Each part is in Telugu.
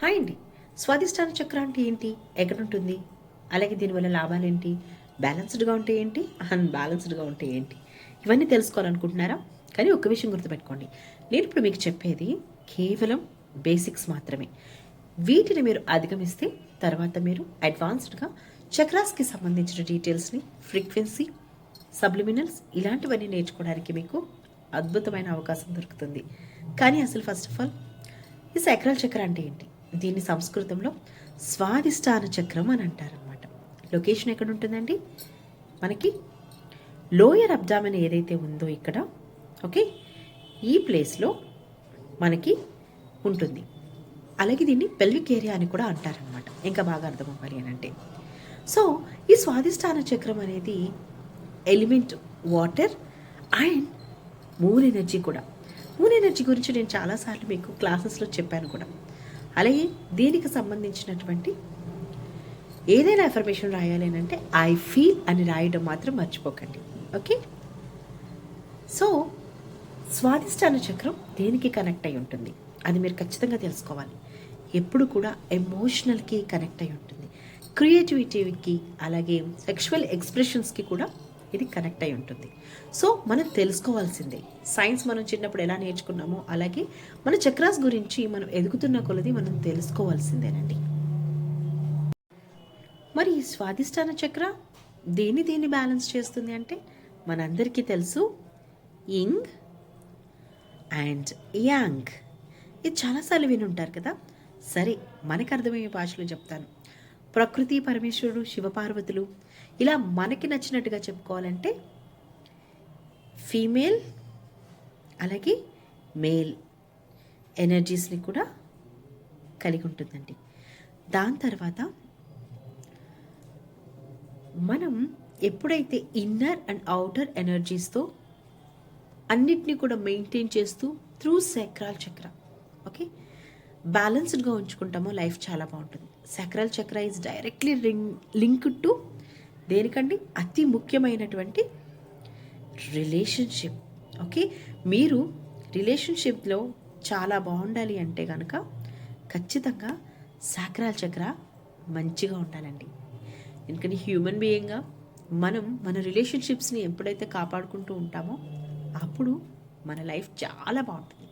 హాయ్ అండి. స్వాదిష్టాన చక్ర అంటే ఏంటి? ఎక్కడ ఉంటుంది అలాగే దీనివల్ల లాభాలు ఏంటి బ్యాలెన్స్డ్గా ఉంటే ఏంటి? అన్బ్యాలెన్స్డ్గా ఉంటే ఏంటి? ఇవన్నీ తెలుసుకోవాలనుకుంటున్నారా? కానీ ఒక్క విషయం గుర్తుపెట్టుకోండి. నేను ఇప్పుడు మీకు చెప్పేది కేవలం బేసిక్స్ మాత్రమే. వీటిని మీరు అధిగమిస్తే తర్వాత మీరు అడ్వాన్స్డ్గా చక్రాస్కి సంబంధించిన డీటెయిల్స్ని ఫ్రీక్వెన్సీ సబ్లిమినల్స్ ఇలాంటివన్నీ నేర్చుకోవడానికి మీకు అద్భుతమైన అవకాశం దొరుకుతుంది. కానీ అసలు ఫస్ట్ ఆఫ్ ఆల్ ఈ సైక్రల్ చక్ర అంటే ఏంటి? దీన్ని సంస్కృతంలో స్వాదిష్టాన చక్రం అని అంటారనమాట లొకేషన్ ఎక్కడ ఉంటుందండి మనకి లోయర్ అబ్డామన్ ఏదైతే ఉందో ఇక్కడ ఓకే ఈ ప్లేస్లో మనకి ఉంటుంది. అలాగే దీన్ని పెల్విక్ ఏరియా అని కూడా అంటారనమాట ఇంకా బాగా అర్థం అవ్వాలి అని అంటే. సో ఈ స్వాదిష్టాన చక్రం అనేది element water and moon energy కూడా. మూన్ ఎనర్జీ గురించి నేను చాలాసార్లు మీకు క్లాసెస్లో చెప్పాను కూడా. అలాగే దీనికి సంబంధించినటువంటి ఏదైనా అఫర్మేషన్ రాయాలి అని అంటే ఐ ఫీల్ అని రాయడం మాత్రం మర్చిపోకండి. ఓకే సో స్వాదిష్టాన చక్రం దేనికి కనెక్ట్ అయి ఉంటుంది? అది మీరు ఖచ్చితంగా తెలుసుకోవాలి. ఎప్పుడు కూడా ఎమోషనల్కి కనెక్ట్ అయి ఉంటుంది. క్రియేటివిటీకి అలాగే సెక్షువల్ ఎక్స్ప్రెషన్స్కి కూడా ఇది కనెక్ట్ అయి ఉంటుంది. సో మనం తెలుసుకోవాల్సిందే. సైన్స్ మనం చిన్నప్పుడు ఎలా నేర్చుకున్నామో అలాగే మన చక్రాస్ గురించి మనం ఎదుగుతున్న కొలది మనం తెలుసుకోవాల్సిందేనండి. మరి ఈ స్వాదిష్టాన చక్ర దేని దేన్ని బ్యాలెన్స్ చేస్తుంది అంటే మనందరికీ తెలుసు ఇంగ్ అండ్ యాంగ్. ఇది చాలాసార్లు వినుంటారు కదా? సరే మనకు అర్థమయ్యే భాషలో చెప్తాను. ప్రకృతి పరమేశ్వరుడు శివపార్వతులు ఇలా మనకి నచ్చినట్టుగా చెప్పుకోవాలంటే ఫీమేల్ అలాగే మేల్ ఎనర్జీస్ని కూడా కలిగి ఉంటుందండి. దాని తర్వాత మనం ఎప్పుడైతే ఇన్నర్ అండ్ అవుటర్ ఎనర్జీస్తో అన్నిటినీ కూడా మెయింటైన్ చేస్తూ త్రూ సక్రాల్ చక్ర ఓకే? బ్యాలెన్స్డ్గా ఉంచుకుంటామో లైఫ్ చాలా బాగుంటుంది. Sacral chakra is directly ring linked to దేనికండి? అతి ముఖ్యమైనటువంటి రిలేషన్షిప్ ఓకే మీరు రిలేషన్షిప్లో చాలా బాగుండాలి అంటే కనుక ఖచ్చితంగా సాక్రాల్ చక్ర మంచిగా ఉండాలండి. ఎందుకంటే హ్యూమన్ బీయింగ్గా మనం మన రిలేషన్షిప్స్ని ఎప్పుడైతే కాపాడుకుంటూ ఉంటామో అప్పుడు మన లైఫ్ చాలా బాగుంటుంది.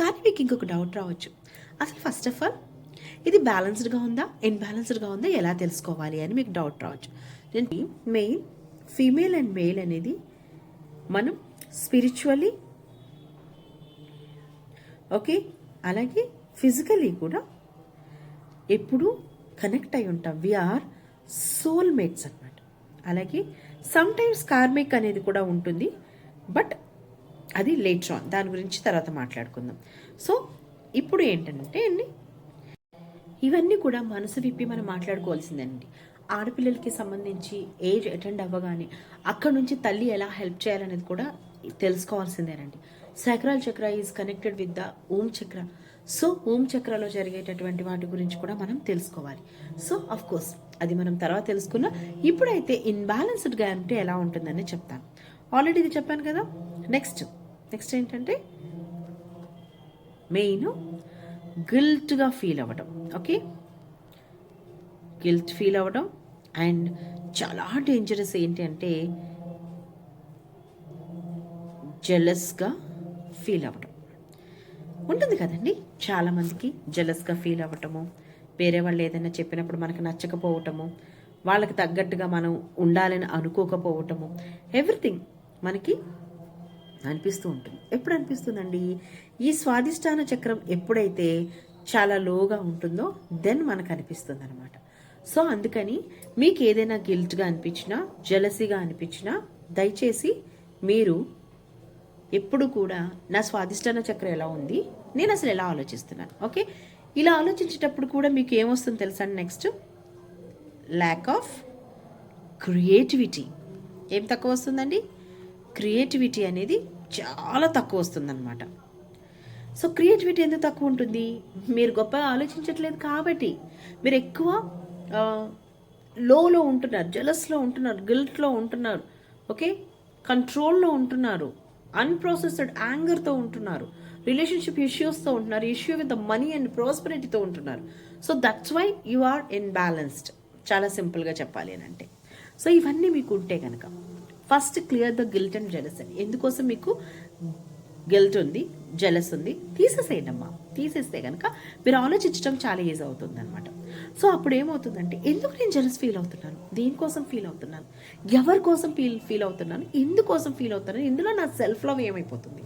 కానీ మీకు ఇంకొక డౌట్ రావచ్చు. అసలు ఫస్ట్ ఆఫ్ ఆల్ ఇది బ్యాలెన్స్డ్గా ఉందా? ఇన్బ్యాలెన్స్డ్గా ఉందా? ఎలా తెలుసుకోవాలి అని మీకు డౌట్ రావచ్చు. నేను మెయిన్ ఫీమేల్ అండ్ మేల్ అనేది మనం స్పిరిచువల్లీ ఓకే అలాగే ఫిజికలీ కూడా ఎప్పుడూ కనెక్ట్ అయి ఉంటాం. వీఆర్ సోల్మేట్స్ అనమాట అలాగే సమ్టైమ్స్ కార్మిక్ అనేది కూడా ఉంటుంది. బట్ అది లేటర్ ఆన్ దాని గురించి తర్వాత మాట్లాడుకుందాం. సో ఇప్పుడు ఏంటంటే అండి ఇవన్నీ కూడా మనసు విప్పి మనం మాట్లాడుకోవాల్సిందండి ఆడపిల్లలకి సంబంధించి ఏజ్ అటెండ్ అవ్వగానే అక్కడ నుంచి తల్లి ఎలా హెల్ప్ చేయాలనేది కూడా తెలుసుకోవాల్సిందేనండి. Sacral chakra is connected with the Om chakra. So Om చక్రలో జరిగేటటువంటి వాటి గురించి కూడా మనం తెలుసుకోవాలి. సో అఫ్ కోర్స్ అది మనం తర్వాత తెలుసుకున్నా ఇప్పుడైతే ఇన్బ్యాలెన్స్డ్గా అంటే ఎలా ఉంటుందని చెప్తాను. ఆల్రెడీ ఇది చెప్పాను కదా? నెక్స్ట్ నెక్స్ట్ ఏంటంటే మెయిన్ గిల్ట్గా ఫీల్ అవ్వడం ఓకే గిల్ట్ ఫీల్ అవ్వడం అండ్ చాలా డేంజరస్ ఏంటి అంటే జెలస్గా ఫీల్ అవ్వడం ఉంటుంది కదండి? చాలామందికి జెలస్గా ఫీల్ అవ్వటము వేరే వాళ్ళు ఏదైనా చెప్పినప్పుడు మనకు నచ్చకపోవటము వాళ్ళకి తగ్గట్టుగా మనం ఉండాలని అనుకోకపోవటము ఎవ్రీథింగ్ మనకి అనిపిస్తూ ఉంటుంది. ఎప్పుడు అనిపిస్తుందండి ఈ స్వాదిష్టాన చక్రం ఎప్పుడైతే చాలా లోగా ఉంటుందో దెన్ మనకు అనిపిస్తుంది అనమాట సో అందుకని మీకు ఏదైనా గిల్ట్గా అనిపించినా జలసీగా అనిపించినా దయచేసి మీరు ఎప్పుడు కూడా నా స్వాదిష్టాన చక్రం ఎలా ఉంది నేను అసలు ఎలా ఆలోచిస్తున్నాను ఓకే? ఇలా ఆలోచించేటప్పుడు కూడా మీకు ఏమొస్తుంది తెలుసా నెక్స్ట్? ల్యాక్ ఆఫ్ క్రియేటివిటీ ఏం తక్కువ వస్తుందండి క్రియేటివిటీ అనేది చాలా తక్కువ వస్తుందన్నమాట. సో క్రియేటివిటీ ఎందుకు తక్కువ ఉంటుంది? మీరు గొప్పగా ఆలోచించట్లేదు కాబట్టి. మీరు ఎక్కువ లోలో ఉంటున్నారు జలస్లో ఉంటున్నారు గిల్ట్లో ఉంటున్నారు ఓకే కంట్రోల్లో ఉంటున్నారు అన్ప్రాసెస్డ్ యాంగర్తో ఉంటున్నారు రిలేషన్షిప్ ఇష్యూస్తో ఉంటున్నారు issue with the money and ప్రాస్పరిటీతో ఉంటున్నారు. So that's why you are imbalanced చాలా సింపుల్గా చెప్పాలి అని అంటే. సో ఇవన్నీ మీకు ఉంటే కనుక first clear the guilt and jealous అని ఎందుకోసం మీకు గిల్ట్ ఉంది జెలస్ ఉంది? తీసేసేయండి అమ్మా తీసేస్తే కనుక మీరు ఆలోచించడం చాలా ఈజీ అవుతుంది అనమాట సో అప్పుడు ఏమవుతుందంటే ఎందుకు నేను జెలస్ ఫీల్ అవుతున్నాను? దేనికోసం ఫీల్ అవుతున్నాను? ఎవరి కోసం ఫీల్ ఫీల్ అవుతున్నాను? ఎందుకోసం ఫీల్ అవుతున్నాను? ఇందులో నా సెల్ఫ్ లవ్ ఏమైపోతుంది?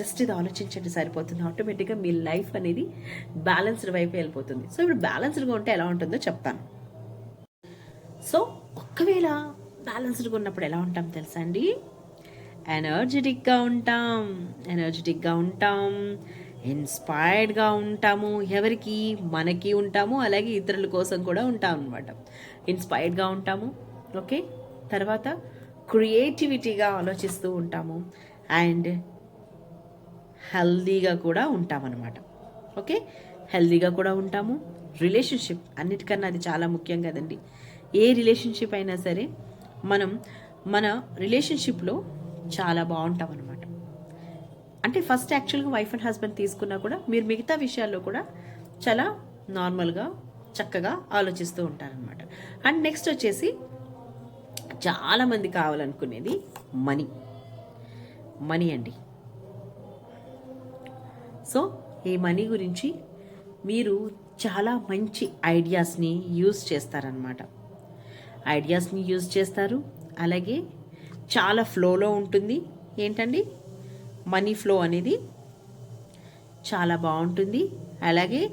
జస్ట్ ఇది ఆలోచించండి సరిపోతుంది. ఆటోమేటిక్గా మీ లైఫ్ అనేది బ్యాలెన్స్డ్ వైపు వెళ్ళిపోతుంది. సో ఇప్పుడు బ్యాలెన్స్డ్గా ఉంటే ఎలా ఉంటుందో చెప్తాను. సో ఒకవేళ బ్యాలెన్స్డ్గా ఉన్నప్పుడు ఎలా ఉంటాం తెలుసా అండి? ఎనర్జెటిక్గా ఉంటాం ఎనర్జెటిక్గా ఉంటాం ఇన్స్పైర్డ్గా ఉంటాము ఎవరికి మనకి ఉంటాము అలాగే ఇతరుల కోసం కూడా ఉంటాం అనమాట ఇన్స్పైర్డ్గా ఉంటాము ఓకే? తర్వాత క్రియేటివిటీగా ఆలోచిస్తూ ఉంటాము అండ్ హెల్దీగా కూడా ఉంటామన్నమాట ఓకే? హెల్దీగా కూడా ఉంటాము రిలేషన్షిప్ అన్నిటికన్నా అది చాలా ముఖ్యం కదండి. ఏ రిలేషన్షిప్ అయినా సరే మనం మన రిలేషన్షిప్లో చాలా బాగుంటాం అనమాట అంటే ఫస్ట్ యాక్చువల్గా వైఫ్ అండ్ హస్బెండ్ తీసుకున్నా కూడా మీరు మిగతా విషయాల్లో కూడా చాలా నార్మల్గా చక్కగా ఆలోచిస్తూ ఉంటారనమాట అండ్ నెక్స్ట్ వచ్చేసి చాలామంది కావాలనుకునేది మనీ మనీ అండి. సో ఈ మనీ గురించి మీరు చాలా మంచి ఐడియాస్ని యూజ్ చేస్తారనమాట ఐడియాస్ని యూజ్ చేస్తారు. అలాగే చాలా ఫ్లోలో ఉంటుంది. ఏంటండి? మనీ ఫ్లో అనేది చాలా బాగుంటుంది. అలాగే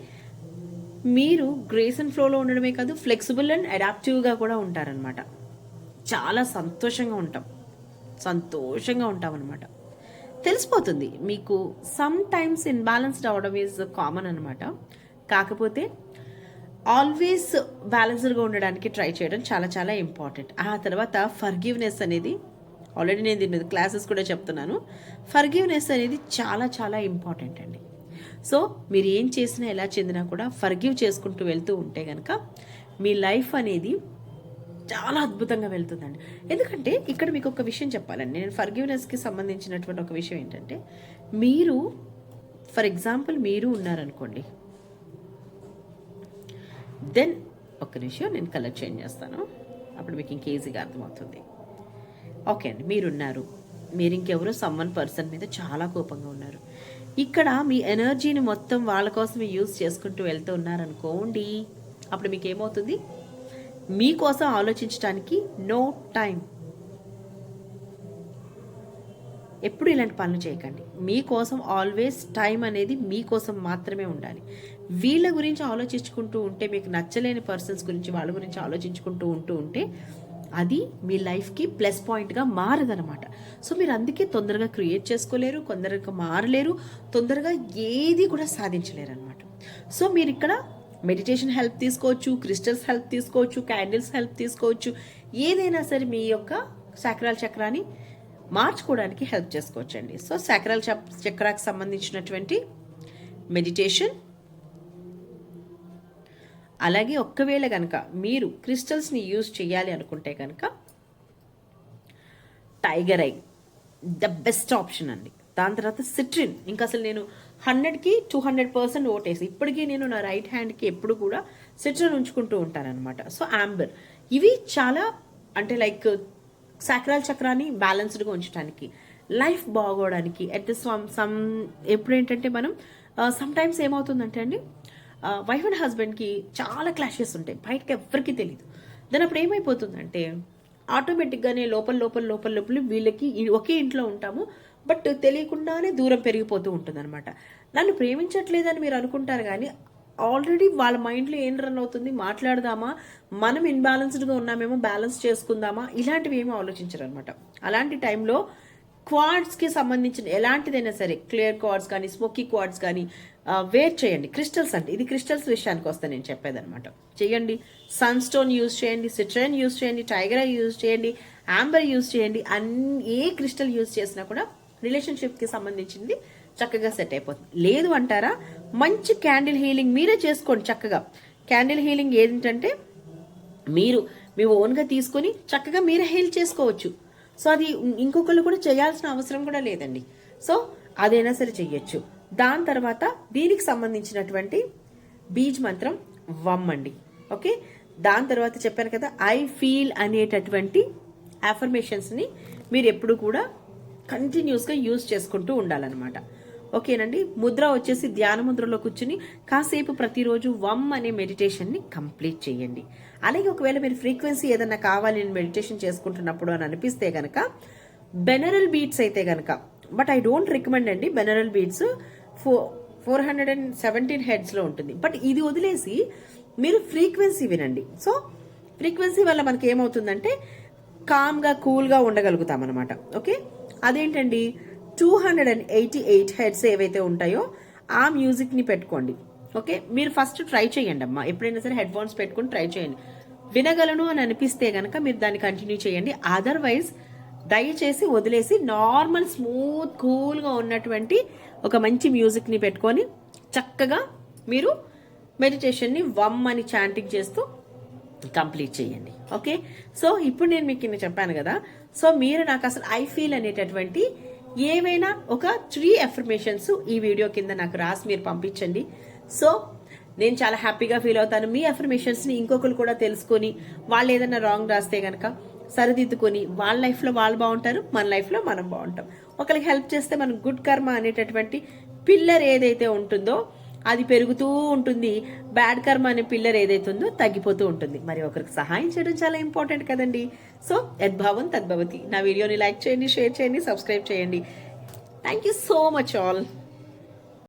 మీరు గ్రేస్ అండ్ ఫ్లోలో ఉండడమే కాదు ఫ్లెక్సిబుల్ అండ్ అడాప్టివ్గా కూడా ఉంటారనమాట చాలా సంతోషంగా ఉంటాం. సంతోషంగా ఉంటాం అనమాట తెలిసిపోతుంది. మీకు సమ్ టైమ్స్ ఇన్బ్యాలెన్స్డ్ అవడం ఈజ్ కామన్ అనమాట కాకపోతే ఆల్వేస్ బ్యాలెన్స్డ్గా ఉండడానికి ట్రై చేయడం చాలా చాలా ఇంపార్టెంట్ ఆ తర్వాత ఫర్గివ్నెస్ అనేది ఆల్రెడీ నేను దీని మీద క్లాసెస్ కూడా చెప్తున్నాను. ఫర్గివ్నెస్ అనేది చాలా చాలా ఇంపార్టెంట్ అండి. సో మీరు ఏం చేసినా ఎలా చెందినా కూడా ఫర్గివ్ చేసుకుంటూ వెళ్తూ ఉంటే కనుక మీ లైఫ్ అనేది చాలా అద్భుతంగా వెళ్తుందండి. ఎందుకంటే ఇక్కడ మీకు ఒక విషయం చెప్పాలండి. నేను ఫర్గివ్నెస్కి సంబంధించినటువంటి ఒక విషయం ఏంటంటే మీరు ఫర్ ఎగ్జాంపుల్ మీరు ఉన్నారనుకోండి దెన్ ఒక్క నిమిషం నేను కలర్ చేంజ్ చేస్తాను. అప్పుడు మీకు ఇంక ఈజీగా అర్థమవుతుంది. ఓకే అండి మీరున్నారు. మీరు ఇంకెవరో సమ్మన్ పర్సన్ మీద చాలా కోపంగా ఉన్నారు. ఇక్కడ మీ ఎనర్జీని మొత్తం వాళ్ళ కోసం యూజ్ చేసుకుంటూ వెళ్తూ ఉన్నారనుకోండి అప్పుడు మీకు ఏమవుతుంది? మీకోసం ఆలోచించడానికి నో టైం ఎప్పుడు ఇలాంటి పనులు చేయకండి. మీకోసం ఆల్వేస్ టైం అనేది మీకోసం మాత్రమే ఉండాలి. వీళ్ళ గురించి ఆలోచించుకుంటూ ఉంటే మీకు నచ్చలేని పర్సన్స్ గురించి వాళ్ళ గురించి ఆలోచించుకుంటూ ఉంటూ ఉంటే అది మీ లైఫ్కి ప్లస్ పాయింట్గా మారదనమాట సో మీరు అందుకే తొందరగా క్రియేట్ చేసుకోలేరు తొందరగా మారలేరు తొందరగా ఏది కూడా సాధించలేరు అనమాట సో మీరు ఇక్కడ మెడిటేషన్ హెల్ప్ తీసుకోవచ్చు క్రిస్టల్స్ హెల్ప్ తీసుకోవచ్చు క్యాండిల్స్ హెల్ప్ తీసుకోవచ్చు ఏదైనా సరే మీ యొక్క సాక్రాల చక్రాన్ని మార్చుకోవడానికి హెల్ప్ చేసుకోవచ్చండి. సో సాక్రాల చక్రాకి సంబంధించినటువంటి మెడిటేషన్ అలాగే ఒక్కవేళ కనుక మీరు క్రిస్టల్స్ని యూజ్ చేయాలి అనుకుంటే కనుక tiger eye the best option అండి. దాని తర్వాత సిట్రిన్ ఇంకా అసలు నేను హండ్రెడ్కి టూ హండ్రెడ్ పర్సెంట్ ఓటేసి ఇప్పటికీ నేను నా రైట్ హ్యాండ్కి ఎప్పుడు కూడా సిట్రిన్ ఉంచుకుంటూ ఉంటానన్నమాట. సో ఆంబర్ ఇవి చాలా అంటే లైక్ సాక్రాల చక్రాన్ని బ్యాలెన్స్డ్గా ఉంచడానికి లైఫ్ బాగోవడానికి అట్ ద సమ్ సమ్ ఎప్పుడు ఏంటంటే మనం సమ్ టైమ్స్ ఏమవుతుందంటే అండి వైఫ్ అండ్ హస్బెండ్కి చాలా క్లాషెస్ ఉంటాయి. బయటకి ఎవరికి తెలియదు దాని అప్పుడు ఏమైపోతుందంటే ఆటోమేటిక్గానే లోపల లోపల లోపల లోపల వీళ్ళకి ఒకే ఇంట్లో ఉంటాము. బట్ తెలియకుండానే దూరం పెరిగిపోతూ ఉంటుంది అనమాట నన్ను ప్రేమించట్లేదని మీరు అనుకుంటారు కానీ ఆల్రెడీ వాళ్ళ మైండ్లో ఏం రన్ అవుతుంది? మాట్లాడదామా? మనం ఇన్బ్యాలెన్స్డ్గా ఉన్నామేమో బ్యాలెన్స్ చేసుకుందామా? ఇలాంటివి ఏమీ ఆలోచించరు అనమాట అలాంటి టైంలో క్వాడ్స్కి సంబంధించిన ఎలాంటిదైనా సరే క్లియర్ క్వాడ్స్ కానీ స్మోకీ క్వాడ్స్ కానీ వేర్ చేయండి. క్రిస్టల్స్ అంటే ఇది క్రిస్టల్స్ విషయానికి వస్తే నేను చెప్పేదన్నమాట చేయండి. సన్ స్టోన్ యూజ్ చేయండి సిట్రైన్ యూజ్ చేయండి టైగర్ యూజ్ చేయండి ఆంబర్ యూజ్ చేయండి అన్ని ఏ క్రిస్టల్ యూజ్ చేసినా కూడా రిలేషన్షిప్కి సంబంధించింది చక్కగా సెట్ అయిపోతుంది. లేదు అంటారా? మంచి క్యాండిల్ హీలింగ్ మీరే చేసుకోండి చక్కగా. క్యాండిల్ హీలింగ్ ఏంటంటే మీరు మీ ఓన్గా తీసుకొని చక్కగా మీరే హీల్ చేసుకోవచ్చు. సో అది ఇంకొకళ్ళు కూడా చేయాల్సిన అవసరం కూడా లేదండి. సో అదైనా సరే చెయ్యొచ్చు. దాని తర్వాత దీనికి సంబంధించినటువంటి బీజ్ మంత్రం వమ్ అండి ఓకే? దాని తర్వాత చెప్పాను కదా ఐ ఫీల్ అనేటటువంటి అఫర్మేషన్స్ని మీరు ఎప్పుడు కూడా కంటిన్యూస్గా యూజ్ చేసుకుంటూ ఉండాలన్నమాట. ఓకేనండి? ముద్ర వచ్చేసి ధ్యాన ముద్రలో కూర్చుని కాసేపు ప్రతిరోజు వమ్ అనే మెడిటేషన్ని కంప్లీట్ చేయండి. అలాగే ఒకవేళ మీరు ఫ్రీక్వెన్సీ ఏదన్నా కావాలి నేను మెడిటేషన్ చేసుకుంటున్నప్పుడు అని అనిపిస్తే కనుక బెనరల్ బీట్స్ అయితే కనుక బట్ ఐ డోంట్ రికమెండ్ అండి బెనరల్ beats four four hundred and seventeen హెడ్స్లో ఉంటుంది. బట్ ఇది వదిలేసి మీరు ఫ్రీక్వెన్సీ వినండి. సో ఫ్రీక్వెన్సీ వల్ల మనకి ఏమవుతుందంటే కామ్గా కూల్గా ఉండగలుగుతాం అనమాట ఓకే? అదేంటండి? Two hundred and eighty eight heads ఏవైతే ఉంటాయో ఆ మ్యూజిక్ని పెట్టుకోండి. ఓకే? మీరు ఫస్ట్ ట్రై చేయండి అమ్మా. ఎప్పుడైనా సరే హెడ్ ఫోన్స్ పెట్టుకుని ట్రై చేయండి. వినగలను అని అనిపిస్తే కనుక మీరు దాన్ని కంటిన్యూ చేయండి. అదర్వైజ్ దయచేసి వదిలేసి నార్మల్ స్మూత్ కూల్గా ఉన్నటువంటి ఒక మంచి మ్యూజిక్ని పెట్టుకొని చక్కగా మీరు మెడిటేషన్ని వమ్ అని చాంటింగ్ చేస్తూ కంప్లీట్ చేయండి. ఓకే సో ఇప్పుడు నేను మీకు ఇన్ని చెప్పాను కదా. సో మీరు నాకు అసలు ఐ ఫీల్ అనేటటువంటి ఏవైనా ఒక త్రీ ఎఫర్మేషన్స్ ఈ వీడియో కింద నాకు రాసి మీరు పంపించండి. సో నేను చాలా హ్యాపీగా ఫీల్ అవుతాను. మీ అఫర్మేషన్స్ని ఇంకొకరు కూడా తెలుసుకొని వాళ్ళు ఏదైనా రాంగ్ రాస్తే కనుక సరిదిద్దుకొని వాళ్ళ లైఫ్లో వాళ్ళు బాగుంటారు మన లైఫ్లో మనం బాగుంటాం. ఒకరికి హెల్ప్ చేస్తే మనం గుడ్ కర్మ అనేటటువంటి పిల్లర్ ఏదైతే ఉంటుందో అది పెరుగుతూ ఉంటుంది. బ్యాడ్ కర్మ అనే పిల్లర్ ఏదైతే ఉందో తగ్గిపోతూ ఉంటుంది. మరి ఒకరికి సహాయం చేయడం చాలా ఇంపార్టెంట్ కదండి. సో యద్భావం తద్భవతి. నా వీడియోని లైక్ చేయండి షేర్ చేయండి సబ్స్క్రైబ్ చేయండి. Thank you so much all